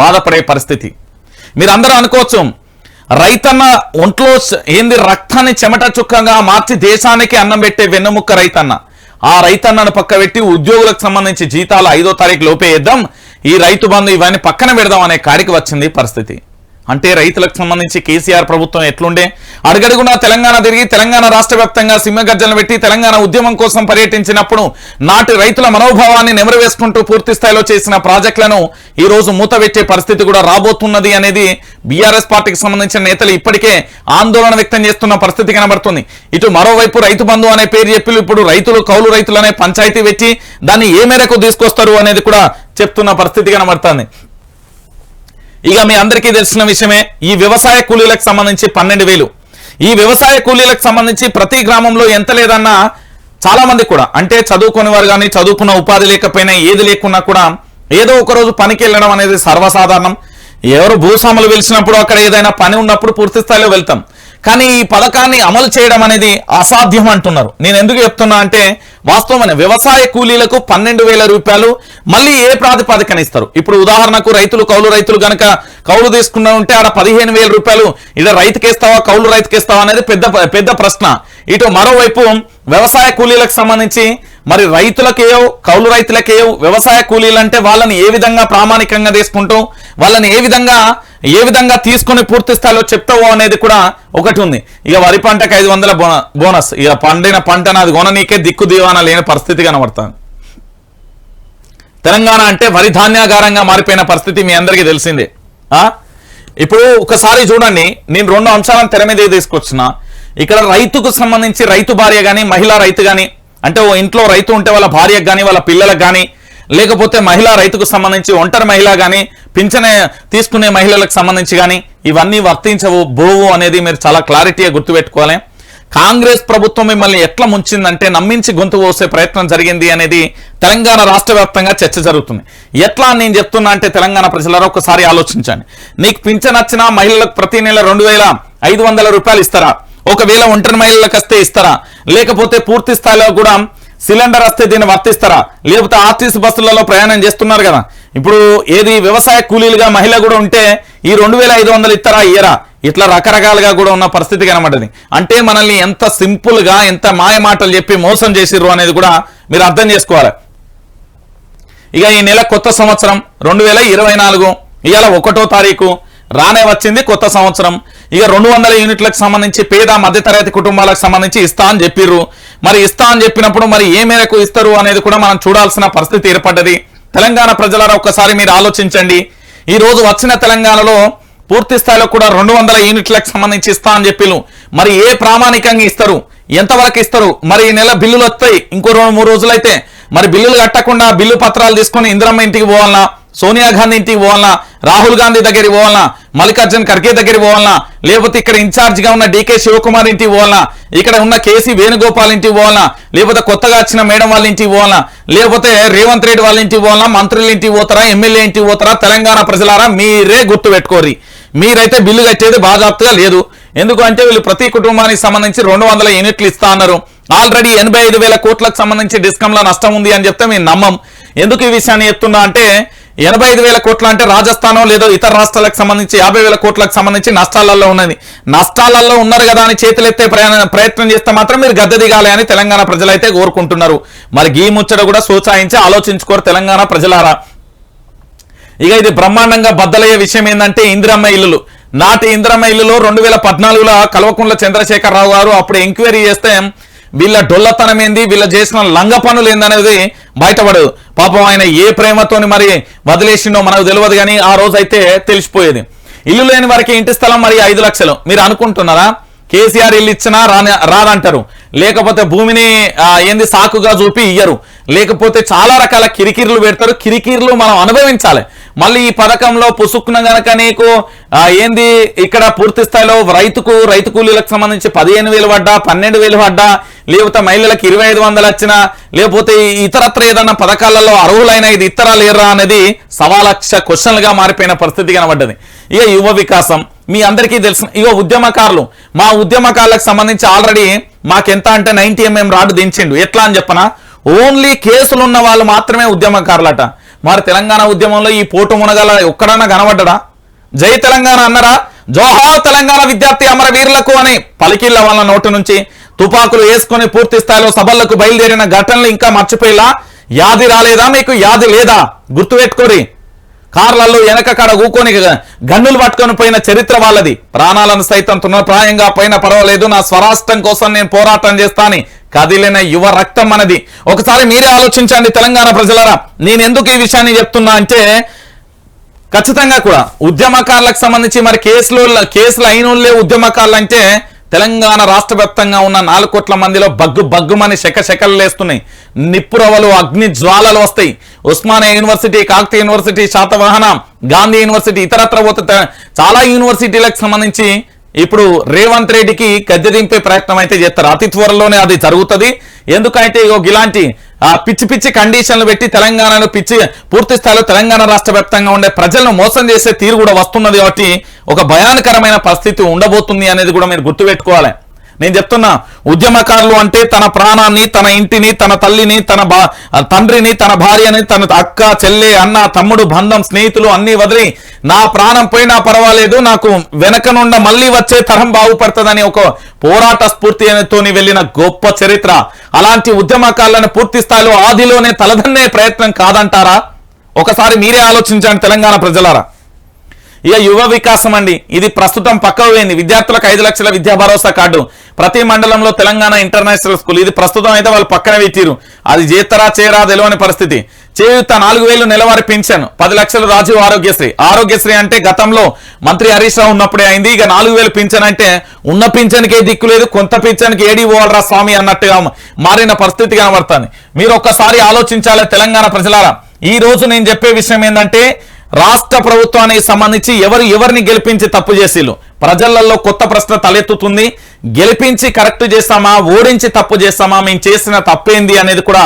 బాధపడే పరిస్థితి. మీరందరూ అనుకోవచ్చు రైతన్న ఒంట్లో ఏంది రక్తాన్ని చెమట చుక్కగా మార్చి దేశానికి అన్నం పెట్టే వెన్నెముక్క రైతన్న. ఆ రైతన్నను పక్క పెట్టి ఉద్యోగులకు సంబంధించి జీతాలు ఐదో తారీఖు లోపేద్దాం ఈ రైతు బంధు ఇవన్నీ పక్కన పెడదాం అనే కాడికి వచ్చింది పరిస్థితి. అంటే రైతులకు సంబంధించి కేసీఆర్ ప్రభుత్వం ఎట్లుండే? అడుగడుగునా తెలంగాణ తిరిగి తెలంగాణ రాష్ట్ర వ్యాప్తంగా సింహగర్జనలు పెట్టి తెలంగాణ ఉద్యమం కోసం పర్యటించినప్పుడు నాటి రైతుల మనోభావాన్ని నెమరవేసుకుంటూ పూర్తి స్థాయిలో చేసిన ప్రాజెక్టులను ఈ రోజు మూతవెట్టే పరిస్థితి కూడా రాబోతున్నది అనేది బీఆర్ఎస్ పార్టీకి సంబంధించిన నేతలు ఇప్పటికే ఆందోళన వ్యక్తం చేస్తున్న పరిస్థితి కనబడుతుంది. ఇటు మరోవైపు రైతు బంధు అనే పేరు చెప్పి ఇప్పుడు రైతులు కౌలు రైతులు అనే పంచాయతీ పెట్టి దాన్ని ఏ మేరకు తీసుకొస్తారు అనేది కూడా చెప్తున్న పరిస్థితి కనబడుతుంది. ఇక మీ అందరికీ తెలిసిన విషయమే ఈ వ్యవసాయ కూలీలకు సంబంధించి పన్నెండు వేలు. ఈ వ్యవసాయ కూలీలకు సంబంధించి ప్రతి గ్రామంలో ఎంత లేదన్నా చాలా మంది కూడా అంటే చదువుకునే వారు కానీ చదువుకున్న ఉపాధి లేకపోయినా ఏది లేకున్నా కూడా ఏదో ఒక రోజు పనికి వెళ్ళడం అనేది సర్వసాధారణం. ఎవరు భూస్వాములు పిలిచినప్పుడు అక్కడ ఏదైనా పని ఉన్నప్పుడు పూర్తి స్థాయిలో వెళ్తాం. కానీ ఈ పథకాన్ని అమలు చేయడం అనేది అసాధ్యం అంటున్నారు. నేను ఎందుకు చెప్తున్నా అంటే వాస్తవమైన వ్యవసాయ కూలీలకు పన్నెండు వేల రూపాయలు మళ్ళీ ఏ ప్రాతిపదికన ఇస్తారు? ఇప్పుడు ఉదాహరణకు రైతులు కౌలు రైతులు గనక కౌలు తీసుకున్నా ఉంటే ఆడ పదిహేను వేల రూపాయలు ఇలా రైతుకేస్తావా కౌలు రైతుకేస్తావా అనేది పెద్ద పెద్ద ప్రశ్న. ఇటు మరోవైపు వ్యవసాయ కూలీలకు సంబంధించి మరి రైతులకేయో కౌలు రైతులకేయో వ్యవసాయ కూలీలు అంటే వాళ్ళని ఏ విధంగా ప్రామాణికంగా తీసుకుంటూ వాళ్ళని ఏ విధంగా ఏ విధంగా తీసుకుని పూర్తి స్థాయిలో చెప్తావో అనేది కూడా ఒకటి ఉంది. ఇక వరి పంటకు ఐదు వందల బోనస్. ఇక పండిన పంట నాది కొననీకే దిక్కు దీవాన లేని పరిస్థితి కనబడుతుంది. తెలంగాణ అంటే వరి ధాన్యాగారంగా మారిపోయిన పరిస్థితి మీ అందరికీ తెలిసిందే. ఆ? ఇప్పుడు ఒకసారి చూడండి నేను రెండు అంశాలను తెర మీద తీసుకొచ్చిన. ఇక్కడ రైతుకు సంబంధించి రైతు భార్య కానీ మహిళా రైతు కానీ అంటే ఓ ఇంట్లో రైతు ఉంటే వాళ్ళ భార్యకు కానీ వాళ్ళ పిల్లలకు కానీ లేకపోతే మహిళా రైతుకు సంబంధించి ఒంటరి మహిళ కానీ పింఛన తీసుకునే మహిళలకు సంబంధించి కానీ ఇవన్నీ వర్తించవు బోవు అనేది మీరు చాలా క్లారిటీగా గుర్తుపెట్టుకోవాలి. కాంగ్రెస్ ప్రభుత్వం మిమ్మల్ని ఎట్లా ముంచిందంటే నమ్మించి గొంతు పోసే ప్రయత్నం జరిగింది అనేది తెలంగాణ రాష్ట్ర వ్యాప్తంగా చర్చ జరుగుతుంది. ఎట్లా నేను చెప్తున్నా అంటే తెలంగాణ ప్రజలారా ఒకసారి ఆలోచించండి. నీకు పింఛన్ వచ్చినా మహిళలకు ప్రతి నెల రెండు వేల ఐదు వందల రూపాయలు ఇస్తారా? ఒకవేళ ఒంటరి మహిళలకు వస్తే ఇస్తారా? లేకపోతే పూర్తి స్థాయిలో కూడా సిలిండర్ వస్తే దీన్ని వర్తిస్తారా? లేకపోతే ఆర్టీసీ బస్సులలో ప్రయాణం చేస్తున్నారు కదా. ఇప్పుడు ఏది వ్యవసాయ కూలీలుగా మహిళ కూడా ఉంటే ఈ రెండు వేల ఐదు వందలు ఇస్తారా ఇయ్యరా? ఇట్లా రకరకాలుగా కూడా ఉన్న పరిస్థితి కనబడ్డది. అంటే మనల్ని ఎంత సింపుల్గా ఎంత మాయ మాటలు చెప్పి మోసం చేసిర్రు అనేది కూడా మీరు అర్థం చేసుకోవాలి. ఇక ఈ నెల కొత్త సంవత్సరం రెండు వేల ఇరవై నాలుగు ఇవాళ ఒకటో తారీఖు. రానే వచ్చింది కొత్త సంవత్సరం. ఇక రెండు వందల యూనిట్లకు సంబంధించి పేద మధ్యతరగతి కుటుంబాలకు సంబంధించి ఇస్తా అని చెప్పిర్రు. మరి ఇస్తా అని చెప్పినప్పుడు మరి ఏ మేరకు ఇస్తారు అనేది కూడా మనం చూడాల్సిన పరిస్థితి ఏర్పడ్డది. తెలంగాణ ప్రజలారా ఒక్కసారి మీరు ఆలోచించండి. ఈ రోజు వచ్చిన తెలంగాణలో పూర్తి స్థాయిలో కూడా రెండు వందల యూనిట్లకు సంబంధించి ఇస్తా అని చెప్పిను మరి ఏ ప్రామాణికంగా ఇస్తారు? ఎంతవరకు ఇస్తారు? మరి ఈ నెల బిల్లులు వస్తాయి. ఇంకో రెండు మూడు రోజులు అయితే మరి బిల్లులు కట్టకుండా బిల్లు పత్రాలు తీసుకొని ఇందిరమ్మ ఇంటికి పోవాలన్నా సోనియా గాంధీ ఇంటికి పోవాలన్నా రాహుల్ గాంధీ దగ్గరికి పోవాలన్నా మల్లికార్జున్ ఖర్గే దగ్గరికి పోవాలన్నా లేకపోతే ఇక్కడ ఇన్ఛార్జ్గా ఉన్న డీకే శివకుమార్ ఇంటికి పోవాలన్నా ఇక్కడ ఉన్న కేసీ వేణుగోపాల్ ఇంటికి పోవాలన్నా లేకపోతే కొత్తగా వచ్చిన మేడం వాళ్ళ ఇంటికి పోవాలన్నా లేకపోతే రేవంత్ రెడ్డి వాళ్ళ ఇంటికి పోవాలన్నా మంత్రుల ఇంటికి పోతారా? ఎమ్మెల్యే ఇంటికి పోతారా? తెలంగాణ ప్రజలారా? మీరే గుర్తు పెట్టుకోరి మీరైతే బిల్లు కట్టేది బాజాప్తుగా లేదు. ఎందుకు అంటే వీళ్ళు ప్రతి కుటుంబానికి సంబంధించి రెండు వందల యూనిట్లు ఇస్తా అన్నారు. ఆల్రెడీ ఎనభై ఐదు వేల కోట్లకు సంబంధించి డిస్కంలో నష్టం ఉంది అని చెప్తే మేము నమ్మం. ఎందుకు ఈ విషయాన్ని చెప్తున్నా అంటే ఎనభై ఐదు వేల కోట్లు అంటే రాజస్థానో లేదో ఇతర రాష్ట్రాలకు సంబంధించి యాభై వేల కోట్లకు సంబంధించి నష్టాలలో ఉన్నది. నష్టాలలో ఉన్నారు కదా అని చేతులెత్తే ప్రయాణ- ప్రయత్నం చేస్తే మాత్రం మీరు గద్దె దిగాలి అని తెలంగాణ ప్రజలైతే కోరుకుంటున్నారు. మరి గీ ముచ్చట కూడా సోచాయించి ఆలోచించుకోరు తెలంగాణ ప్రజలారా. ఇక ఇది బ్రహ్మాండంగా బద్దలయ్యే విషయం ఏంటంటే ఇందిరమ్మ ఇల్లులు. నాటి ఇందిరమ్మ ఇల్లులో రెండు వేల పద్నాలుగులో కల్వకుంట్ల చంద్రశేఖరరావు గారు అప్పుడు ఎంక్వైరీ చేస్తే వీళ్ళ డొల్లతనం ఏంది? వీళ్ళ చేసిన లంగ పనులు ఏందనేది బయటపడదు. పాపం ఆయన ఏ ప్రేమతోని మరి వదిలేసిండో మనకు తెలియదు కానీ ఆ రోజు అయితే తెలిసిపోయేది. ఇల్లు లేని వారికి ఇంటి స్థలం మరి ఐదు లక్షలు. మీరు అనుకుంటున్నారా? కేసీఆర్ ఇల్లు ఇచ్చినా రాదంటారు. లేకపోతే భూమిని ఏంది సాకుగా చూపి ఇయ్యరు. లేకపోతే చాలా రకాల కిరికిర్లు పెడతారు. కిరికీరులు మనం అనుభవించాలి. మళ్ళీ ఈ పథకంలో పుసుక్కున గనక నీకు ఏంది ఇక్కడ పూర్తి స్థాయిలో రైతుకు రైతు కూలీలకు సంబంధించి పదిహేను వేలు పడ్డా పన్నెండు వేలు పడ్డా లేకపోతే మహిళలకు ఇరవై ఐదు వందలు వచ్చినా లేకపోతే ఇతరత్ర ఏదన్నా పథకాలలో అర్హులైన ఇది ఇతరా లేరా అనేది సవాలక్ష క్వశ్చన్లుగా మారిపోయిన పరిస్థితి కనబడ్డది. ఇక యువ వికాసం మీ అందరికీ తెలుసు ఇక ఉద్యమకారులు మా ఉద్యమకారులకు సంబంధించి ఆల్రెడీ మాకెంత అంటే నైన్టీ ఎంఎం రాడ్ దించిండు. ఎట్లా అని చెప్పనా? ఓన్లీ కేసులు ఉన్న వాళ్ళు మాత్రమే ఉద్యమకారులట. మరి తెలంగాణ ఉద్యమంలో ఈ పోటు మునగల ఒక్కడన్నా కనబడ్డా జై తెలంగాణ అన్నరా? జోహార్ తెలంగాణ విద్యార్థి అమరవీరులకు అని పలికిళ్ళ వాళ్ళ నోటు నుంచి. తుపాకులు వేసుకొని పూర్తి స్థాయిలో సభలకు బయలుదేరిన ఘటనలు ఇంకా మర్చిపోయేలా? యాది రాలేదా? మీకు యాది లేదా? గుర్తుపెట్టుకోరి. కార్లలో వెనక కాడ ఊకొని గన్నులు పట్టుకొని పోయిన చరిత్ర వాళ్ళది. ప్రాణాలను సైతం తృణప్రాయంగా పైన పర్వాలేదు నా స్వరాష్ట్రం కోసం నేను పోరాటం చేస్తాను కదిలిన యువ రక్తం మనది. ఒకసారి మీరే ఆలోచించండి తెలంగాణ ప్రజలరా. నేను ఎందుకు ఈ విషయాన్ని చెప్తున్నా అంటే ఖచ్చితంగా కూడా ఉద్యమకారులకు సంబంధించి మరి కేసులు కేసులు అయినోళ్ళే ఉద్యమకారులు అంటే తెలంగాణ రాష్ట్ర వ్యాప్తంగా ఉన్న నాలుగు కోట్ల మందిలో బగ్గు బగ్గుమని శకశకలు లేస్తున్నాయి. నిప్పురవలు అగ్ని జ్వాలలు వస్తాయి. Osmania university Kakatiya university Satavahana Gandhi university ఇతరత్ర పోతే చాలా యూనివర్సిటీలకు సంబంధించి ఇప్పుడు రేవంత్ రెడ్డికి గద్దె దింపే ప్రయత్నం అయితే చేస్తారు. అతి త్వరలోనే అది జరుగుతుంది. ఎందుకంటే ఇలాంటి పిచ్చి పిచ్చి కండిషన్లు పెట్టి తెలంగాణలో పిచ్చి పూర్తి స్థాయిలో తెలంగాణ రాష్ట్ర వ్యాప్తంగా ఉండే ప్రజలను మోసం చేసే తీరు కూడా వస్తున్నది కాబట్టి ఒక భయానకరమైన పరిస్థితి ఉండబోతుంది అనేది కూడా మీరు గుర్తుపెట్టుకోవాలి. నేను చెప్తున్నా ఉద్యమకారులు అంటే తన ప్రాణాన్ని తన ఇంటిని తన తల్లిని తన బా తండ్రిని తన భార్యని తన అక్క చెల్లె అన్న తమ్ముడు బంధం స్నేహితులు అన్ని వదిలి నా ప్రాణం పోయినా పర్వాలేదు నాకు వెనక నుండి మళ్ళీ వచ్చే తరం బాగుపడుతుందని ఒక పోరాట స్ఫూర్తితోని వెళ్ళిన గొప్ప చరిత్ర. అలాంటి ఉద్యమకారులను పూర్తి స్థాయిలో ఆదిలోనే తలదన్నే ప్రయత్నం కాదంటారా? ఒకసారి మీరే ఆలోచించండి తెలంగాణ ప్రజలారా. ఇక యువ వికాసం అండి. ఇది ప్రస్తుతం పక్కవ పోయింది విద్యార్థులకు ఐదు లక్షల విద్యా భరోసా కార్డు. ప్రతి మండలంలో తెలంగాణ ఇంటర్నేషనల్ స్కూల్. ఇది ప్రస్తుతం అయితే వాళ్ళు పక్కన పెట్టిరు అది చేతరా చేయరా తెలియని పరిస్థితి. చేయుత నాలుగు వేలు నెలవారీ పెన్షన్ పది లక్షలు రాజీవ్ ఆరోగ్యశ్రీ. ఆరోగ్యశ్రీ అంటే గతంలో మంత్రి హరీష్ రావు ఉన్నప్పుడే అయింది. ఇక నాలుగు వేలు పింఛన్ అంటే ఉన్న పింఛన్కే దిక్కు లేదు. కొంత పింఛన్కి ఏడి పోవాలరా స్వామి అన్నట్టుగా మారిన పరిస్థితి కనబడుతుంది. మీరు ఒక్కసారి ఆలోచించాలి తెలంగాణ ప్రజలారా. ఈ రోజు నేను చెప్పే విషయం ఏంటంటే రాష్ట్ర ప్రభుత్వానికి సంబంధించి ఎవరు ఎవరిని గెలిపించి తప్పు చేసిళ్ళు ప్రజలలో కొత్త ప్రశ్న తలెత్తుతుంది. గెలిపించి కరెక్ట్ చేస్తామా? ఓడించి తప్పు చేస్తామా? మేము చేసిన తప్పేంది అనేది కూడా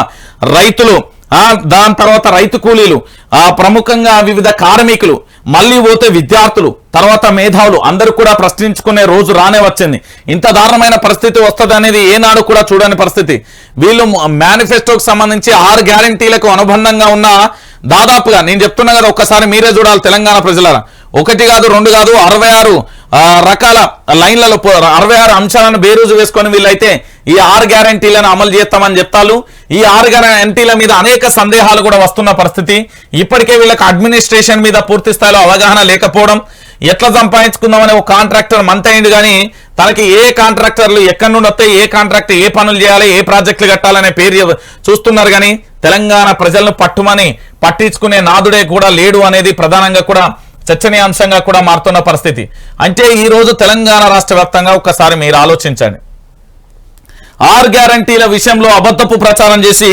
రైతులు ఆ దాని తర్వాత రైతు కూలీలు ఆ ప్రముఖంగా వివిధ కార్మికులు మళ్ళీ పోతే విద్యార్థులు తర్వాత మేధావులు అందరూ కూడా ప్రశ్నించుకునే రోజు రానే వచ్చింది. ఇంత దారుణమైన పరిస్థితి వస్తుంది అనేది ఏనాడు కూడా చూడని పరిస్థితి. వీళ్ళు మేనిఫెస్టోకి సంబంధించి ఆరు గ్యారంటీలకు అనుబంధంగా ఉన్న దాదాపుగా నేను చెప్తున్నా కదా ఒక్కసారి మీరే చూడాలి తెలంగాణ ప్రజలారా. ఒకటి కాదు రెండు కాదు అరవై ఆరు రకాల లైన్లలో పో- అరవై ఆరు అంశాలను బేరోజు వేసుకొని వీళ్ళైతే ఈ ఆరు గ్యారంటీలను అమలు చేస్తామని చెప్తారు ఈ ఆరు గ్యారంటీల మీద అనేక సందేహాలు కూడా వస్తున్న పరిస్థితి. ఇప్పటికే వీళ్ళకి అడ్మినిస్ట్రేషన్ మీద పూర్తి స్థాయిలో అవగాహన లేకపోవడం ఎట్లా సంపాదించుకుందామని ఒక కాంట్రాక్టర్ మంత్ అయింది కానీ తనకి ఏ కాంట్రాక్టర్లు ఎక్కడి నుండి వస్తాయి ఏ కాంట్రాక్ట్ ఏ పనులు చేయాలి ఏ ప్రాజెక్టులు కట్టాలనే పేరు చూస్తున్నారు కానీ తెలంగాణ ప్రజలను పట్టుమని పట్టించుకునే నాదుడే కూడా లేడు అనేది ప్రధానంగా కూడా చర్చనీయాంశంగా కూడా మారుతున్న పరిస్థితి. అంటే ఈ రోజు తెలంగాణ రాష్ట్ర వ్యాప్తంగా ఒక్కసారి మీరు ఆలోచించండి. ఆర్ గ్యారంటీల విషయంలో అబద్ధపు ప్రచారం చేసి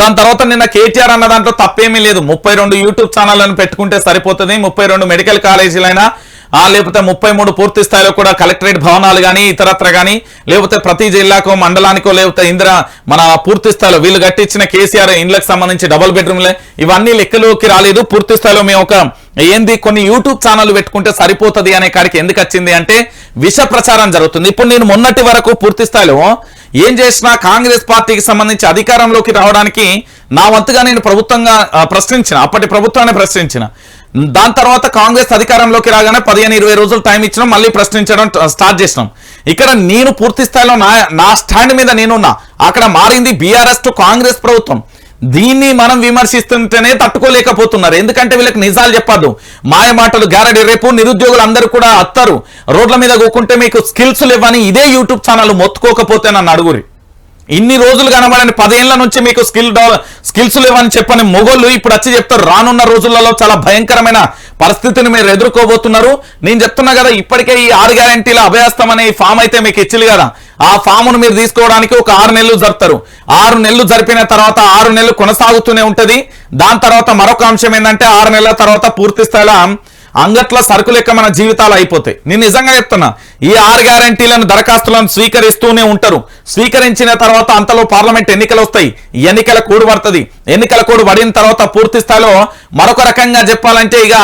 దాని తర్వాత నిన్న కేటీఆర్ అన్న దాంట్లో తప్పేమీ లేదు. ముప్పై రెండు యూట్యూబ్ ఛానళ్ళను పెట్టుకుంటే సరిపోతుంది. ముప్పై రెండు మెడికల్ కాలేజీలైనా ఆ లేకపోతే ముప్పై మూడు పూర్తి స్థాయిలో కూడా కలెక్టరేట్ భవనాలు కానీ ఇతరత్ర కానీ లేకపోతే ప్రతి జిల్లాకో మండలానికో లేకపోతే ఇందిరా మన పూర్తి స్థాయిలో వీళ్ళు కట్టించిన కేసీఆర్ ఇండ్లకు సంబంధించి డబుల్ బెడ్రూమ్లే. ఇవన్నీ లెక్కలోకి రాలేదు. పూర్తి స్థాయిలో మేము ఒక ఏంది కొన్ని యూట్యూబ్ ఛానల్ పెట్టుకుంటే సరిపోతుంది అనే కాడికి ఎందుకు వచ్చింది అంటే విష ప్రచారం జరుగుతుంది. ఇప్పుడు నేను మొన్నటి వరకు పూర్తి స్థాయిలో ఏం చేసినా కాంగ్రెస్ పార్టీకి సంబంధించి అధికారంలోకి రావడానికి నా వంతుగా నేను ప్రభుత్వంగా ప్రశ్నించిన అప్పటి ప్రభుత్వాన్ని ప్రశ్నించిన. దాని తర్వాత కాంగ్రెస్ అధికారంలోకి రాగానే పదిహేను ఇరవై రోజులు టైం ఇచ్చినాం మళ్ళీ ప్రశ్నించడం స్టార్ట్ చేసినాం. ఇక్కడ నేను పూర్తి స్థాయిలో నా నా స్టాండ్ మీద నేనున్నా. అక్కడ మారింది బీఆర్ఎస్ టు కాంగ్రెస్ ప్రభుత్వం. దీన్ని మనం విమర్శిస్తుంటేనే తట్టుకోలేకపోతున్నారు. ఎందుకంటే వీళ్ళకి నిజాలు చెప్పద్దు. మాయ మాటలు గ్యారంటీ రేపు నిరుద్యోగులు అందరూ కూడా అత్తరు. రోడ్ల మీద కూకుంటే మీకు స్కిల్స్ లేవని ఇదే యూట్యూబ్ ఛానల్ మొత్తుకోకపోతే నన్ను అడుగురి ఇన్ని రోజులు కనబడని పదేళ్ళ నుంచి మీకు స్కిల్ స్కిల్స్ లేవని చెప్పని మొగోళ్ళు ఇప్పుడు వచ్చి చెప్తారు రానున్న రోజులలో చాలా భయంకరమైన పరిస్థితిని మీరు ఎదుర్కోబోతున్నారు. నేను చెప్తున్నా కదా ఇప్పటికే ఈ ఆరు గ్యారంటీల అభయాస్తం అనే ఈ ఫామ్ అయితే మీకు ఇచ్చింది కదా. ఆ ఫామ్ను మీరు తీసుకోవడానికి ఒక ఆరు నెలలు జరుపుతారు. ఆరు నెలలు జరిపిన తర్వాత ఆరు నెలలు కొనసాగుతూనే ఉంటుంది. దాని తర్వాత మరొక అంశం ఏంటంటే ఆరు నెలల తర్వాత పూర్తి స్థాయిలో అంగట్లో సరుకు లెక్క మన జీవితాలు అయిపోతాయి. నేను నిజంగా చెప్తున్నా ఈ ఆరు గ్యారంటీలను దరఖాస్తులను స్వీకరిస్తూనే ఉంటారు. స్వీకరించిన తర్వాత అంతలో పార్లమెంట్ ఎన్నికలు వస్తాయి. ఎన్నికల కూడు పడుతుంది. ఎన్నికల కూడు పడిన తర్వాత పూర్తి స్థాయిలో మరొక రకంగా చెప్పాలంటే ఇక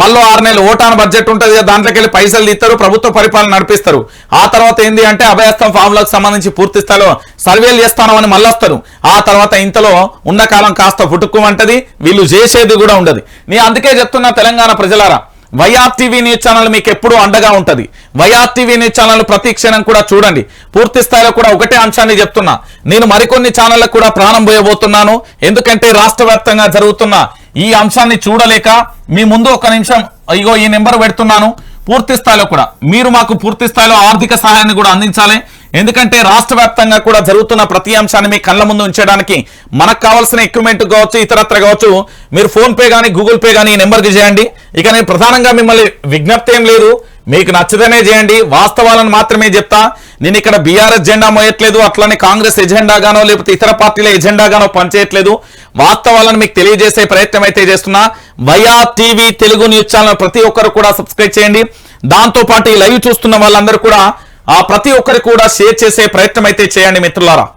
మళ్ళీ ఆరు నెలలు ఓటాన్ బడ్జెట్ ఉంటుంది కదా దాంట్లోకి వెళ్ళి పైసలు ఇస్తారు ప్రభుత్వ పరిపాలన నడిపిస్తారు. ఆ తర్వాత ఏంది అంటే అభయస్థం ఫామ్లకు సంబంధించి పూర్తి స్థాయిలో సర్వేలు చేస్తాను అని మళ్ళీ వస్తారు ఆ తర్వాత ఇంతలో ఉన్న కాలం కాస్త పుట్టుకోమంటది వీళ్ళు చేసేది కూడా ఉండదు. నేను అందుకే చెప్తున్నా తెలంగాణ ప్రజలారా వైఆర్ టీవీ న్యూస్ ఛానల్ మీకు ఎప్పుడూ అండగా ఉంటుంది. వైఆర్ టీవీ న్యూస్ ఛానల్ ప్రతి క్షణం కూడా చూడండి. పూర్తి స్థాయిలో కూడా ఒకటే అంశాన్ని చెప్తున్నా. నేను మరికొన్ని ఛానళ్ళకు కూడా ప్రాణం పోయబోతున్నాను. ఎందుకంటే రాష్ట్ర వ్యాప్తంగా జరుగుతున్న ఈ అంశాన్ని చూడలేక మీ ముందు ఒక నిమిషం ఇగో ఈ నెంబర్ పెడుతున్నాను. పూర్తి స్థాయిలో కూడా. మీరు మాకు పూర్తి స్థాయిలో ఆర్థిక సహాయాన్ని కూడా అందించాలి. ఎందుకంటే రాష్ట్ర వ్యాప్తంగా కూడా జరుగుతున్న ప్రతి అంశాన్ని మీ కళ్ళ ముందు ఉంచడానికి మనకు కావాల్సిన ఎక్విప్మెంట్ కావచ్చు ఇతరత్ర కావచ్చు మీరు ఫోన్ పే కానీ గూగుల్ పే కానీ ఈ నెంబర్కి చేయండి. ఇక నేను ప్రధానంగా మిమ్మల్ని విజ్ఞప్తి ఏం లేదు. మీకు నచ్చితేనే చేయండి. వాస్తవాలను మాత్రమే చెప్తా. నేను ఇక్కడ బీఆర్ఎస్ జెండా మోయట్లేదు. అట్లనే కాంగ్రెస్ ఎజెండాగానో లేకపోతే ఇతర పార్టీల ఎజెండాగానో పనిచేయట్లేదు. వాస్తవాలను మీకు తెలియజేసే ప్రయత్నం అయితే చేస్తున్నా. Via TV Telugu news channel ప్రతి ఒక్కరు కూడా సబ్స్క్రైబ్ చేయండి. దాంతోపాటు ఈ లైవ్ చూస్తున్న వాళ్ళందరూ కూడా ఆ ప్రతి ఒక్కరు కూడా షేర్ చేసే ప్రయత్నం అయితే చేయండి మిత్రులారా.